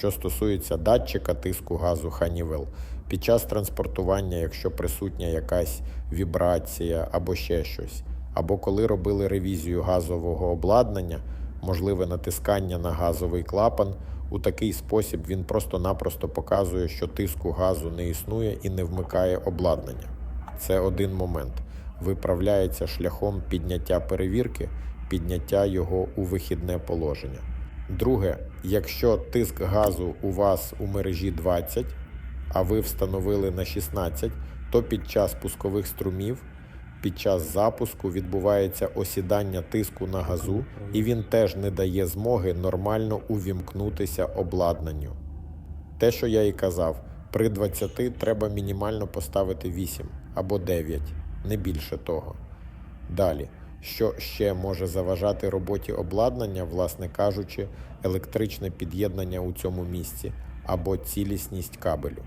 що стосується датчика тиску газу Honeywell, під час транспортування, якщо присутня якась вібрація або ще щось, або коли робили ревізію газового обладнання, можливе натискання на газовий клапан, у такий спосіб він просто-напросто показує, що тиску газу не існує і не вмикає обладнання. Це один момент. Виправляється шляхом підняття перевірки, підняття його у вихідне положення. Друге, якщо тиск газу у вас у мережі 20, а ви встановили на 16, то під час пускових струмів, під час запуску відбувається осідання тиску на газу, і він теж не дає змоги нормально увімкнутися обладнанню. Те, що я і казав, при 20 треба мінімально поставити 8 або 9, не більше того. Далі, що ще може заважати роботі обладнання, власне кажучи, електричне під'єднання у цьому місці або цілісність кабелю.